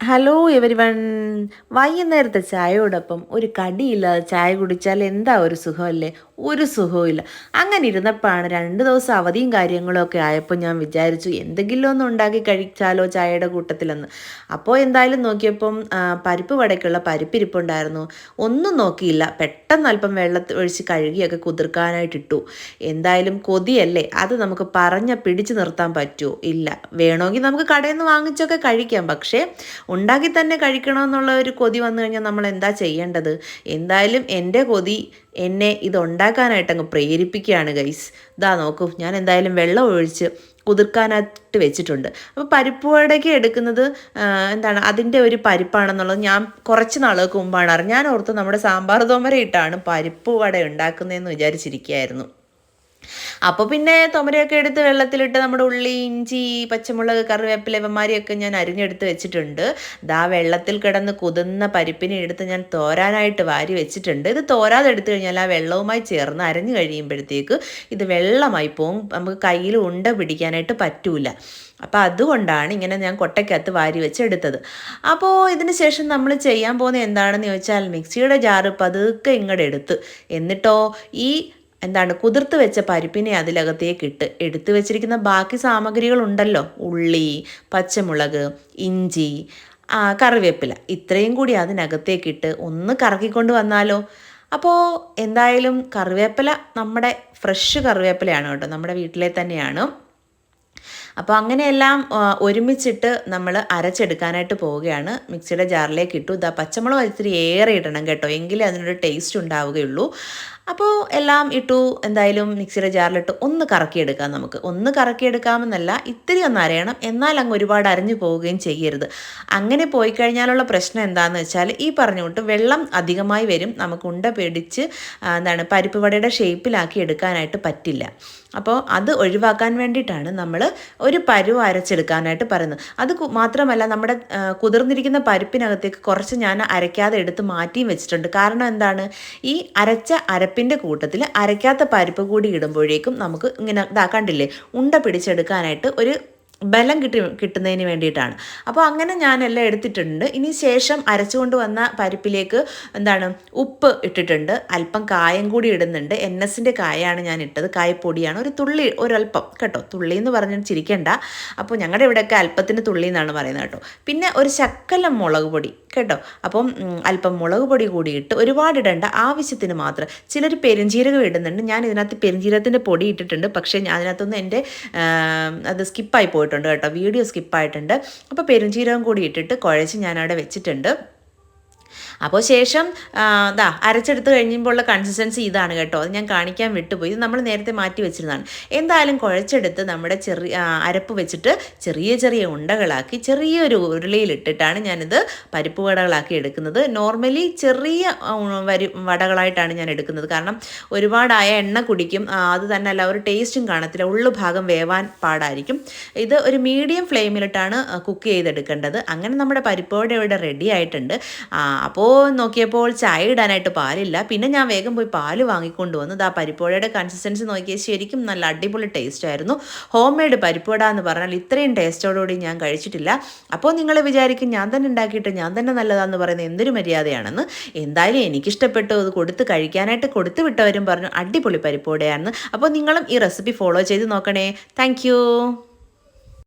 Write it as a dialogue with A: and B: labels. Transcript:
A: Hello every one വൈകുന്നേരത്തെ ചായയോടൊപ്പം ഒരു കടിയില്ലാതെ ചായ കുടിച്ചാൽ എന്താ ഒരു സുഖമല്ലേ? ഒരു സുഖവുമില്ല അങ്ങനെ ഇരുന്നപ്പോഴാണ് രണ്ട് ദിവസം അവധിയും കാര്യങ്ങളൊക്കെ ആയപ്പോൾ ഞാൻ വിചാരിച്ചു എന്തെങ്കിലും ഒന്ന് ഉണ്ടാക്കി കഴിച്ചാലോ ചായയുടെ കൂട്ടത്തിലെന്ന്. അപ്പോൾ എന്തായാലും നോക്കിയപ്പം പരിപ്പ് വടയ്ക്കുള്ള പരിപ്പിരിപ്പുണ്ടായിരുന്നു. ഒന്നും നോക്കിയില്ല. പെട്ടെന്ന് അല്പം വെള്ളത്തിൽ ഒഴിച്ച് കഴുകിയൊക്കെ കുതിർക്കാനായിട്ട് ഇട്ടു എന്തായാലും കൊതിയല്ലേ? അത് നമുക്ക് പറഞ്ഞ പിടിച്ചു നിർത്താൻ പറ്റുമോ ഇല്ല. വേണമെങ്കിൽ നമുക്ക് കടയിൽ നിന്ന് വാങ്ങിച്ചൊക്കെ കഴിക്കാം. പക്ഷേ ഉണ്ടാക്കി തന്നെ കഴിക്കണമെന്നുള്ള ഒരു കൊതി വന്നു കഴിഞ്ഞാൽ നമ്മൾ എന്താ ചെയ്യേണ്ടത്? എന്തായാലും എന്റെ കൊതി എന്നെ ഇത് ഉണ്ടാക്കാനായിട്ട് അങ്ങ് പ്രേരിപ്പിക്കുകയാണ് ഗൈസ് ഇതാ നോക്കൂ ഞാൻ എന്തായാലും വെള്ളം ഒഴിച്ച് കുതിർക്കാനായിട്ട് വെച്ചിട്ടുണ്ട്. അപ്പോൾ പരിപ്പ് വടയ്ക്ക് എടുക്കുന്നത് എന്താണ് അതിന്റെ ഒരു പരിപ്പാണെന്നുള്ളത് ഞാൻ കുറച്ച് നാളുകൾക്ക് മുമ്പാണ് അറിഞ്ഞാൻ ഞാൻ ഓർത്ത് നമ്മുടെ സാമ്പാർ തോമര ഇട്ടാണ് പരിപ്പ് വട ഉണ്ടാക്കുന്നതെന്ന് വിചാരിച്ചിരിക്കുകയായിരുന്നു. അപ്പോൾ പിന്നെ തൊമരയൊക്കെ എടുത്ത് വെള്ളത്തിലിട്ട് നമ്മുടെ ഉള്ളി ഇഞ്ചി പച്ചമുളക് കറിവേപ്പില ഇവന്മാരെയൊക്കെ ഞാൻ അരിഞ്ഞെടുത്ത് വെച്ചിട്ടുണ്ട്. ദാ വെള്ളത്തിൽ കിടന്ന് കുതിർന്ന പരിപ്പിനെ എടുത്ത് ഞാൻ തോരാനായിട്ട് വാരി വെച്ചിട്ടുണ്ട്. ഇത് തോരാതെ എടുത്തു കഴിഞ്ഞാൽ ആ വെള്ളവുമായി ചേർന്ന് അരഞ്ഞു കഴിയുമ്പോഴത്തേക്ക് ഇത് വെള്ളമായി പോവും. നമുക്ക് കയ്യിൽ ഉണ്ട പിടിക്കാനായിട്ട് പറ്റൂല. അപ്പോൾ അതുകൊണ്ടാണ് ഇങ്ങനെ ഞാൻ കൊട്ടയ്ക്കകത്ത് വാരി വെച്ച് എടുത്തത് അപ്പോൾ ഇതിന് ശേഷം നമ്മൾ ചെയ്യാൻ പോകുന്നത് എന്താണെന്ന് ചോദിച്ചാൽ മിക്സിയുടെ ജാറ് പതുക്കെ ഇങ്ങോട്ട് എടുത്ത്. എന്നിട്ടോ ഈ എന്താണ് കുതിർത്ത് വെച്ച പരിപ്പിനെ അതിലകത്തേക്ക് ഇട്ട് എടുത്തു വെച്ചിരിക്കുന്ന ബാക്കി സാമഗ്രികൾ ഉണ്ടല്ലോ ഉള്ളി പച്ചമുളക് ഇഞ്ചി ആ കറിവേപ്പില. ഇത്രയും കൂടി അതിനകത്തേക്കിട്ട് ഒന്ന് കറക്കിക്കൊണ്ട് വന്നാലോ? അപ്പോൾ എന്തായാലും കറിവേപ്പില നമ്മുടെ ഫ്രഷ് കറിവേപ്പിലയാണ് കേട്ടോ നമ്മുടെ വീട്ടിലെ തന്നെയാണ്. അപ്പോൾ അങ്ങനെയെല്ലാം ഒരുമിച്ചിട്ട് നമ്മൾ അരച്ചെടുക്കാനായിട്ട് പോവുകയാണ്. മിക്സിയുടെ ജാറിലേക്ക് ഇട്ടു. ഇതാ പച്ചമുളക് ഇത്തിരി ഏറെ ഇടണം കേട്ടോ എങ്കിലേ അതിനൊരു ടേസ്റ്റ് ഉണ്ടാവുകയുള്ളൂ. അപ്പോൾ എല്ലാം ഇട്ടു എന്തായാലും മിക്സിയുടെ ജാറിലിട്ട് ഒന്ന് കറക്കിയെടുക്കാം നമുക്ക്. ഒന്ന് കറക്കിയെടുക്കാമെന്നല്ല ഇത്തിരി ഒന്ന് അരയണം. എന്നാൽ അങ്ങ് ഒരുപാട് അരഞ്ഞു പോവുകയും ചെയ്യരുത്. അങ്ങനെ പോയി കഴിഞ്ഞാലുള്ള പ്രശ്നം എന്താണെന്ന് വെച്ചാൽ ഈ പറഞ്ഞുകൊണ്ട് വെള്ളം അധികമായി വരും. നമുക്ക് ഉണ്ട പിടിച്ച് എന്താണ് പരിപ്പ് വടയുടെ ഷേപ്പിലാക്കി എടുക്കാനായിട്ട് പറ്റില്ല. അപ്പോൾ അത് ഒഴിവാക്കാൻ വേണ്ടിയിട്ടാണ് നമ്മൾ ഒരു പരുവ് അരച്ചെടുക്കാനായിട്ട് പറയുന്നത്. അത് മാത്രമല്ല നമ്മുടെ കുതിർന്നിരിക്കുന്ന പരിപ്പിനകത്തേക്ക് കുറച്ച് ഞാൻ അരയ്ക്കാതെ എടുത്ത് മാറ്റിയും വെച്ചിട്ടുണ്ട്. കാരണം എന്താണ്? ഈ അരച്ച അരപ്പിന്റെ കൂട്ടത്തിൽ അരയ്ക്കാത്ത പരിപ്പ് കൂടി ഇടുമ്പോഴേക്കും നമുക്ക് ഇങ്ങനെ ഇതാ കണ്ടില്ലേ ഉണ്ട പിടിച്ചെടുക്കാനായിട്ട് ഒരു ബലം കിട്ടി കിട്ടുന്നതിന് വേണ്ടിയിട്ടാണ്. അപ്പോൾ അങ്ങനെ ഞാനെല്ലാം എടുത്തിട്ടുണ്ട്. ഇനി ശേഷം അരച്ചുകൊണ്ട് വന്ന പരിപ്പിലേക്ക് എന്താണ് ഉപ്പ് ഇട്ടിട്ടുണ്ട്. അല്പം കായം കൂടി ഇടുന്നുണ്ട്. എൻ എസിന്റെ കായാണ് ഞാൻ ഇട്ടത്. കായപ്പൊടിയാണ്. ഒരു തുള്ളി ഒരല്പം കേട്ടോ. തുള്ളി എന്ന് പറഞ്ഞ് ചിരിക്കണ്ട. അപ്പോൾ ഞങ്ങളുടെ ഇവിടെയൊക്കെ അല്പത്തിന് തുള്ളി എന്നാണ് പറയുന്നത് കേട്ടോ. പിന്നെ ഒരു ശക്കലം മുളക് പൊടി കേട്ടോ. അപ്പം അല്പം മുളക് പൊടി കൂടി ഇട്ട് ഒരുപാട് ഇടേണ്ട. ആവശ്യത്തിന് മാത്രം. ചിലർ പെരുംജീരകം ഇടുന്നുണ്ട്. ഞാൻ ഇതിനകത്ത് പെരുംജീരകത്തിന്റെ പൊടി ഇട്ടിട്ടുണ്ട്. പക്ഷേ ഞാൻ അതിനകത്തൊന്നും എന്റെ അത് സ്കിപ്പായി പോയി പോയിട്ടുണ്ട് കേട്ടോ. വീഡിയോ സ്കിപ്പായിട്ടുണ്ട്. അപ്പോൾ പെരുംജീരകം കൂടി ഇട്ടിട്ട് കുഴച്ച് ഞാനവിടെ വെച്ചിട്ടുണ്ട്. അപ്പോൾ ശേഷം ഇതാ അരച്ചെടുത്ത് കഴിയുമ്പോഴുള്ള കൺസിസ്റ്റൻസി ഇതാണ് കേട്ടോ. അത് ഞാൻ കാണിക്കാൻ വിട്ടുപോയി. ഇത് നമ്മൾ നേരത്തെ മാറ്റി വെച്ചിരുന്നതാണ്. എന്തായാലും കുഴച്ചെടുത്ത് നമ്മുടെ ചെറിയ അരപ്പ് വെച്ചിട്ട് ചെറിയ ചെറിയ ഉണ്ടകളാക്കി ചെറിയൊരു ഉരുളിയിലിട്ടിട്ടാണ് ഞാനിത് പരിപ്പ് വടകളാക്കി എടുക്കുന്നത്. നോർമലി ചെറിയ വരി വടകളായിട്ടാണ് ഞാൻ എടുക്കുന്നത്. കാരണം ഒരുപാടായ എണ്ണ കുടിക്കും. അത് തന്നെ അല്ല ഒരു ടേസ്റ്റും കാണത്തില്ല. ഉള്ളു ഭാഗം വേവാൻ പാടായിരിക്കും. ഇത് ഒരു മീഡിയം ഫ്ലെയിമിലിട്ടാണ് കുക്ക് ചെയ്തെടുക്കേണ്ടത്. അങ്ങനെ നമ്മുടെ പരിപ്പോടെ ഇവിടെ റെഡി ആയിട്ടുണ്ട്. അപ്പോൾ നോക്കിയപ്പോൾ ചായ ഇടാനായിട്ട് പാലില്ല. പിന്നെ ഞാൻ വേഗം പോയി പാൽ വാങ്ങിക്കൊണ്ട് വന്നു. ആ പരിപ്പോഴയുടെ കൺസിസ്റ്റൻസി നോക്കിയാൽ ശരിക്കും നല്ല അടിപൊളി ടേസ്റ്റ് ആയിരുന്നു. ഹോം മെയ്ഡ് പരിപ്പുവട എന്ന് പറഞ്ഞാൽ ഇത്രയും ടേസ്റ്റോടുകൂടി ഞാൻ കഴിച്ചിട്ടില്ല. അപ്പോൾ നിങ്ങൾ വിചാരിക്കും ഞാൻ തന്നെ ഉണ്ടാക്കിയിട്ട് ഞാൻ തന്നെ നല്ലതാന്ന് പറയുന്നത് എന്തൊരു മര്യാദയാണെന്ന്. എന്തായാലും എനിക്കിഷ്ടപ്പെട്ടു. അത് കൊടുത്ത് കഴിക്കാനായിട്ട് കൊടുത്തു വിട്ടവരും പറഞ്ഞു അടിപൊളി പരിപ്പുവടയാണെന്ന്. അപ്പോൾ നിങ്ങളും ഈ റെസിപ്പി ഫോളോ ചെയ്ത് നോക്കണേ. താങ്ക്